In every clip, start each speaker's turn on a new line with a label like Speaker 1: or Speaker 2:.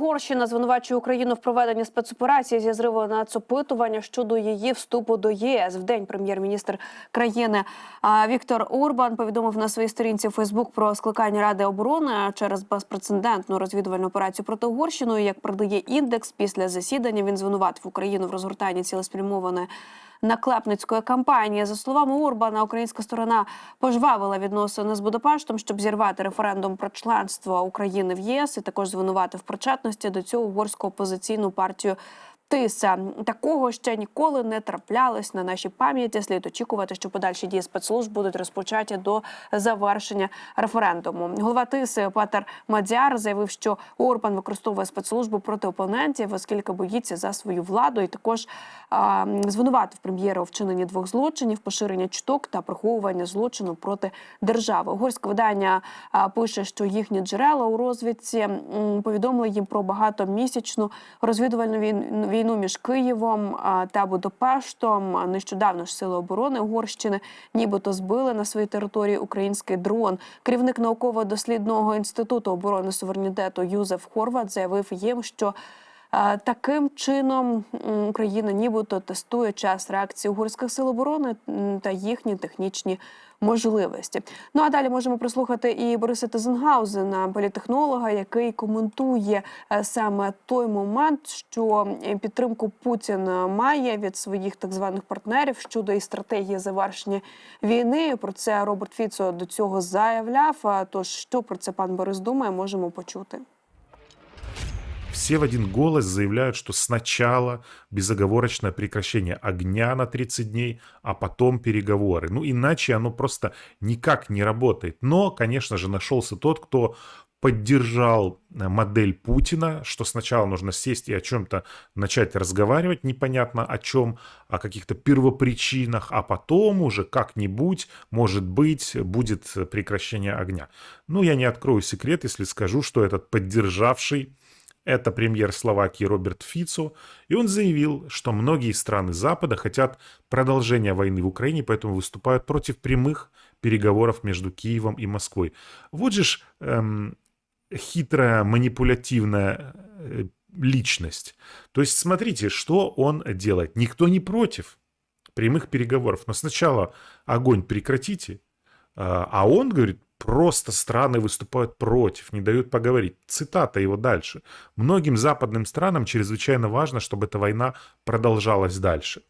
Speaker 1: Угорщина звинувачує Україну в проведенні спецоперації зі зриву нацопитування щодо її вступу до ЄС. В день прем'єр-міністр країни Віктор Урбан повідомив на своїй сторінці Фейсбук про скликання Ради оборони через безпрецедентну розвідувальну операцію проти Угорщини. Як передає індекс після засідання, він звинуватив Україну в розгортанні цілеспрямованої наклепницької кампанії. За словами Урбана, українська сторона пожвавила відносини з Будапештом, щоб зірвати референдум про членство України в ЄС і також звинуватив причетності до цього угорську опозиційну партію. Тиса такого ще ніколи не траплялось на нашій пам'яті. Слід очікувати, що подальші дії спецслужб будуть розпочаті до завершення референдуму. Голова Тиси Петер Мадзяр заявив, що Орбан використовує спецслужбу проти опонентів, оскільки боїться за свою владу, і також а, звинуватив прем'єра у вчиненні двох злочинів: поширення чуток та приховування злочину проти держави. Угорське видання а, пише, що їхні джерела у розвідці м, повідомили їм про багатомісячну розвідувальну війну війну між Києвом та Будапештом. Нещодавно ж сили оборони Угорщини нібито збили на своїй території український дрон. Керівник науково-дослідного інституту оборони суверенітету Юзеф Хорват заявив їм, що Таким чином Україна нібито тестує час реакції угорських сил оборони та їхні технічні можливості. Ну а далі можемо прослухати і Бориса Тезенгаузена, політехнолога, який коментує е, саме той момент, що е, підтримку Путін має від своїх так званих партнерів щодо і стратегії завершення війни. Про це Роберт Фіцо до цього заявляв. Тож що про це пан Борис думає, можемо почути.
Speaker 2: Все в один голос заявляют, что сначала безоговорочное прекращение огня на 30 дней, а потом переговоры. Ну, иначе оно просто никак не работает. Но, конечно же, нашелся тот, кто поддержал э, модель Путина, что сначала нужно сесть и о чем-то начать разговаривать, непонятно о чем, о каких-то первопричинах, а потом уже как-нибудь, может быть, будет прекращение огня. Ну, я не открою секрет, если скажу, что этот поддержавший это премьер Словакии Роберт Фицо, и он заявил, что многие страны Запада хотят продолжения войны в Украине, поэтому выступают против прямых переговоров между Киевом и Москвой. Вот же ж эм, хитрая манипулятивная э, личность. То есть смотрите, что он делает. Никто не против прямых переговоров, но сначала огонь прекратите, э, а он говорит, просто страны выступают против, не дают поговорить. Цитата его дальше. Многим западным странам чрезвычайно важно, чтобы эта война продолжалась дальше.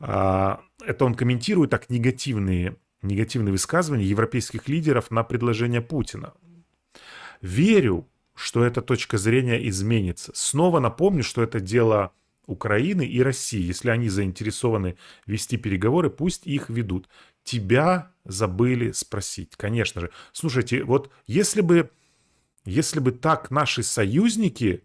Speaker 2: А, Это он комментирует так негативные, негативные высказывания европейских лидеров на предложение Путина. Верю, что эта точка зрения изменится. Снова напомню, что это дело Украины и России. Если они заинтересованы вести переговоры, пусть их ведут. Тебя забыли спросить, конечно же. Слушайте, вот если бы, если бы так наши союзники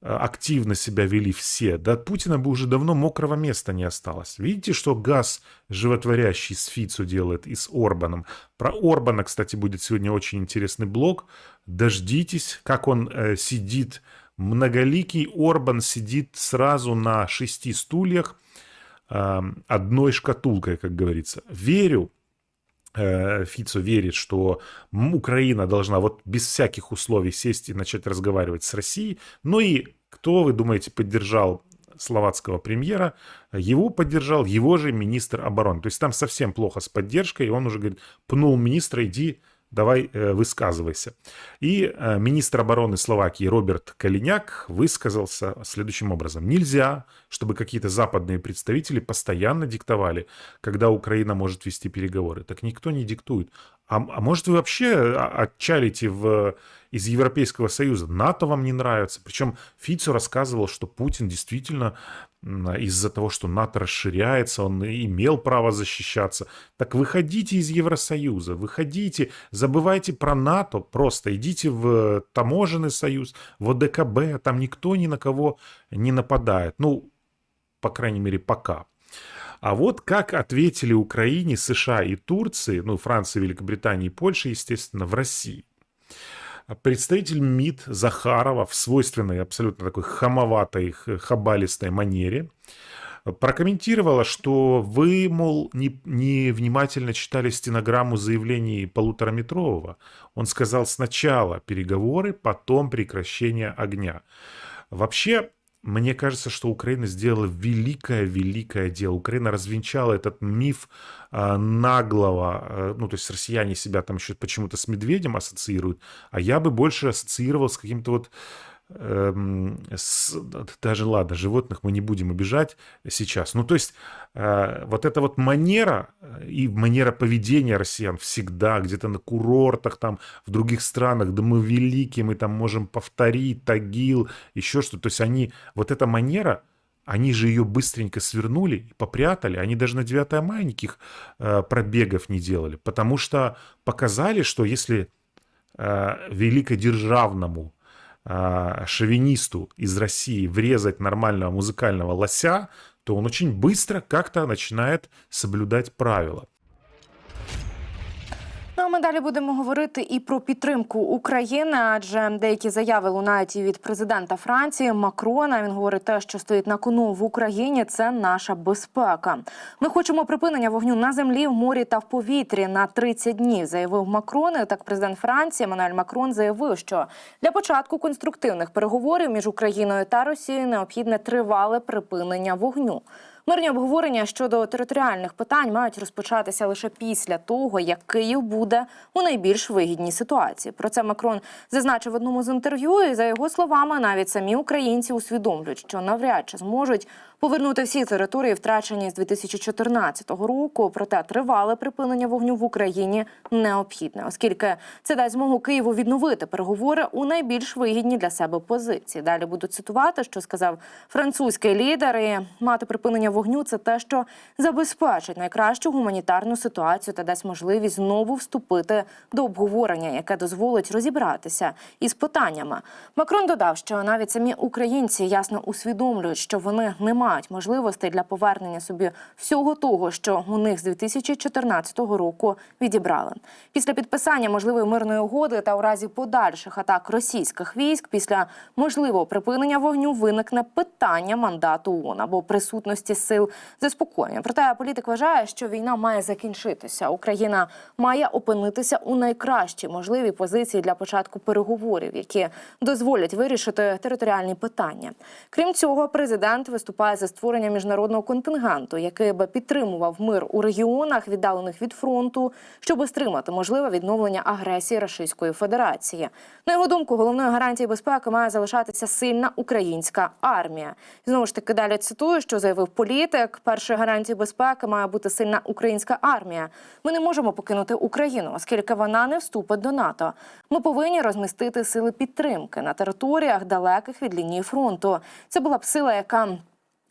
Speaker 2: э, активно себя вели все, да от Путина бы уже давно мокрого места не осталось. Видите, что газ животворящий с Фицу делает и с Орбаном. Про Орбана, кстати, будет сегодня очень интересный блог. Дождитесь, как он э, сидит. Многоликий Орбан сидит сразу на шести стульях, э, одной шкатулкой, как говорится. Верю, э, Фицо верит, что Украина должна вот без всяких условий сесть и начать разговаривать с Россией. Ну и кто, вы думаете, поддержал словацкого премьера? Его поддержал его же министр обороны. То есть там совсем плохо с поддержкой, и он уже говорит, пнул министра, иди давай э, высказывайся. И э, министр обороны Словакии Роберт Калиняк высказался следующим образом. Нельзя, чтобы какие-то западные представители постоянно диктовали, когда Украина может вести переговоры. Так никто не диктует. А, а может вы вообще а, отчалите в, из Европейского Союза? НАТО вам не нравится. Причем Фицо рассказывал, что Путин действительно из-за того, что НАТО расширяется, он имел право защищаться. Так выходите из Евросоюза, выходите, забывайте про НАТО, просто идите в таможенный союз, в ОДКБ, там никто ни на кого не нападает. Ну, по крайней мере, пока. А вот как ответили Украине, США и Турции, ну, Франции, Великобритании и Польши, естественно, в России. Представитель МИД Захарова в свойственной абсолютно такой хамоватой, хабалистой манере прокомментировала, что вы, мол, не, не внимательно читали стенограмму заявлений полутораметрового. Он сказал сначала переговоры, потом прекращение огня. Вообще, мне кажется, что Украина сделала великое-великое дело. Украина развенчала этот миф а, наглого, а, ну, то есть россияне себя там еще почему-то с медведем ассоциируют, а я бы больше ассоциировал с каким-то вот с- даже ладно, животных мы не будем обижать сейчас. Ну, то есть э, вот эта вот манера э, и манера поведения россиян всегда где-то на курортах, там в других странах, да мы великие, мы там можем повторить, Тагил, еще что-то. То есть они, вот эта манера, они же ее быстренько свернули и попрятали. Они даже на 9 мая никаких э, пробегов не делали, потому что показали, что если э, великодержавному шовинисту из России врезать нормального музыкального лося, то он очень быстро как-то начинает соблюдать правила.
Speaker 3: Ну а ми далі будемо говорити і про підтримку України, адже деякі заяви лунають і від президента Франції Макрона. Він говорить те, що стоїть на кону в Україні. Це наша безпека. Ми хочемо припинення вогню на землі, в морі та в повітрі на 30 днів. Заявив Макрон. І Так, президент Франції Еммануель Макрон заявив, що для початку конструктивних переговорів між Україною та Росією необхідне тривале припинення вогню. Мирні обговорення щодо територіальних питань мають розпочатися лише після того, як Київ буде у найбільш вигідній ситуації. Про це Макрон зазначив в одному з інтерв'ю. І за його словами, навіть самі українці усвідомлюють, що навряд чи зможуть повернути всі території, втрачені з 2014 року. Проте тривале припинення вогню в Україні необхідне, оскільки це дасть змогу Києву відновити переговори у найбільш вигідні для себе позиції. Далі буду цитувати, що сказав французький лідер. І мати припинення вогню це те, що забезпечить найкращу гуманітарну ситуацію та дасть можливість знову вступити до обговорення, яке дозволить розібратися із питаннями. Макрон додав, що навіть самі українці ясно усвідомлюють, що вони не мають можливостей для повернення собі всього того, що у них з 2014 року відібрали. Після підписання можливої мирної угоди та у разі подальших атак російських військ після можливого припинення вогню виникне питання мандату ООН або присутності сил заспокоєння. Проте політик вважає, що війна має закінчитися. Україна має опинитися у найкращій можливій позиції для початку переговорів, які дозволять вирішити територіальні питання. Крім цього, президент виступає за створення міжнародного контингенту, який би підтримував мир у регіонах, віддалених від фронту, щоб стримати можливе відновлення агресії Російської Федерації. На його думку, головною гарантією безпеки має залишатися сильна українська армія. Знову ж таки далі цитую, що заявив політик. Першою гарантією безпеки має бути сильна українська армія. Ми не можемо покинути Україну, оскільки вона не вступить до НАТО. Ми повинні розмістити сили підтримки на територіях далеких від лінії фронту. Це була б сила, яка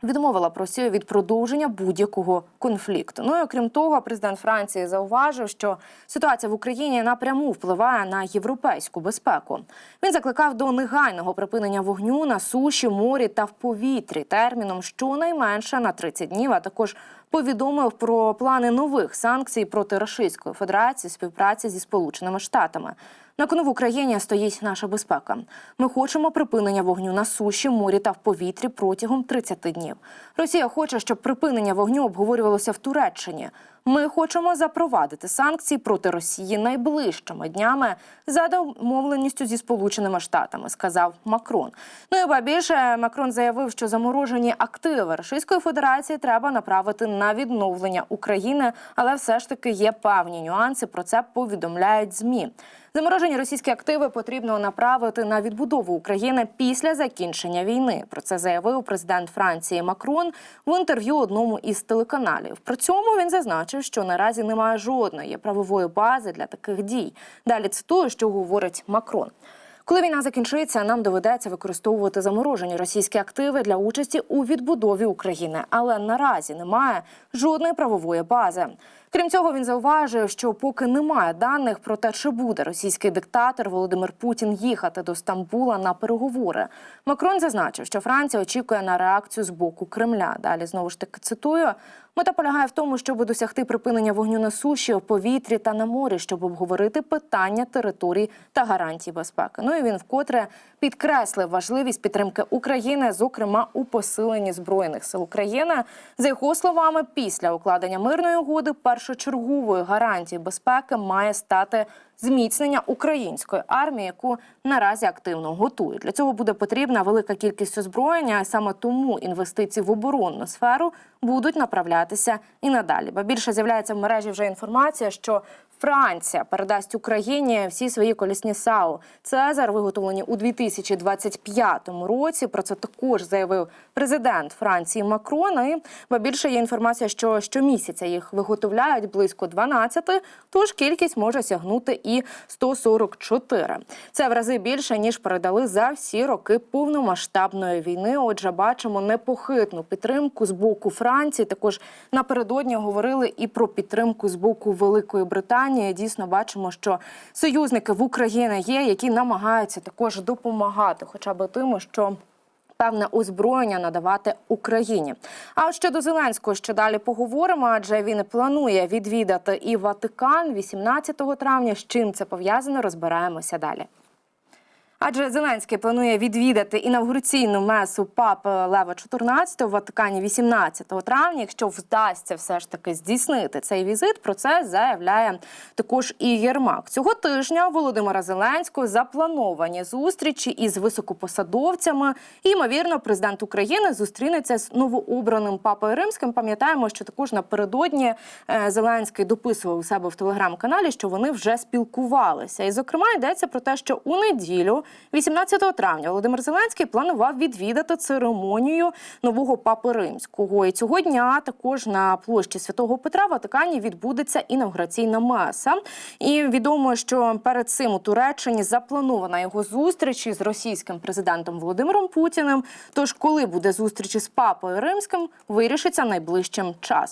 Speaker 3: відмовила б Росію від продовження будь-якого конфлікту. Ну і окрім того, президент Франції зауважив, що ситуація в Україні напряму впливає на європейську безпеку. Він закликав до негайного припинення вогню на суші, морі та в повітрі терміном щонайменше на 30 днів. А також повідомив про плани нових санкцій проти Російської Федерації співпраці зі Сполученими Штатами. На кону в Україні стоїть наша безпека. Ми хочемо припинення вогню на суші, морі та в повітрі протягом 30 днів. Росія хоче, щоб припинення вогню обговорювалося в Туреччині. Ми хочемо запровадити санкції проти Росії найближчими днями за домовленістю зі Сполученими Штатами, сказав Макрон. Ну і ба більше Макрон заявив, що заморожені активи Російської Федерації треба направити на відновлення України, але все ж таки є певні нюанси. Про це повідомляють змі. Заморожені російські активи потрібно направити на відбудову України після закінчення війни. Про це заявив президент Франції Макрон в інтерв'ю одному із телеканалів. При цьому він зазначив, що наразі немає жодної правової бази для таких дій. Далі цитую, що говорить Макрон. Коли війна закінчиться, нам доведеться використовувати заморожені російські активи для участі у відбудові України, але наразі немає жодної правової бази. Крім цього, він зауважив, що поки немає даних про те, чи буде російський диктатор Володимир Путін їхати до Стамбула на переговори. Макрон зазначив, що Франція очікує на реакцію з боку Кремля. Далі знову ж таки цитую. Мета полягає в тому, щоб досягти припинення вогню на суші, в повітрі та на морі, щоб обговорити питання територій та гарантій безпеки. Ну і він вкотре підкреслив важливість підтримки України, зокрема у посиленні збройних сил України. За його словами, після укладення мирної угоди першочерговою гарантією безпеки має стати зміцнення української армії, яку наразі активно готують. Для цього буде потрібна велика кількість озброєння, і саме тому інвестиції в оборонну сферу будуть направлятися і надалі. Ба більше з'являється в мережі вже інформація, що Франція передасть Україні всі свої колісні САУ. Цезар виготовлені у 2025 році. Про це також заявив президент Франції Макрон. І ба більше є інформація, що щомісяця їх виготовляють близько 12, тож кількість може сягнути і 144. Це в рази більше ніж передали за всі роки повномасштабної війни. Отже, бачимо непохитну підтримку з боку Франції. Також напередодні говорили і про підтримку з боку Великої Британії. Дійсно, бачимо, що союзники в Україні є, які намагаються також допомагати, хоча б тим, що. Певне озброєння надавати Україні. А от щодо Зеленського ще далі поговоримо, адже він планує відвідати і Ватикан 18 травня. З чим це пов'язано, розбираємося далі. Адже Зеленський планує відвідати інавгураційну месу папи Лева XIV в Ватикані 18 травня. Якщо вдасться все ж таки здійснити цей візит, про це заявляє також і Єрмак. Цього тижня Володимира Зеленського заплановані зустрічі із високопосадовцями. І, ймовірно, президент України зустрінеться з новообраним папою римським. Пам'ятаємо, що також напередодні е, Зеленський дописував у себе в телеграм-каналі, що вони вже спілкувалися. І, зокрема, йдеться про те, що у неділю, 18 травня, Володимир Зеленський планував відвідати церемонію нового папи римського. І цього дня також на площі Святого Петра в Ватикані відбудеться інавгураційна меса. І відомо, що перед цим у Туреччині запланована його зустріч із російським президентом Володимиром Путіним. Тож, коли буде зустріч із папою римським, вирішиться найближчим часом.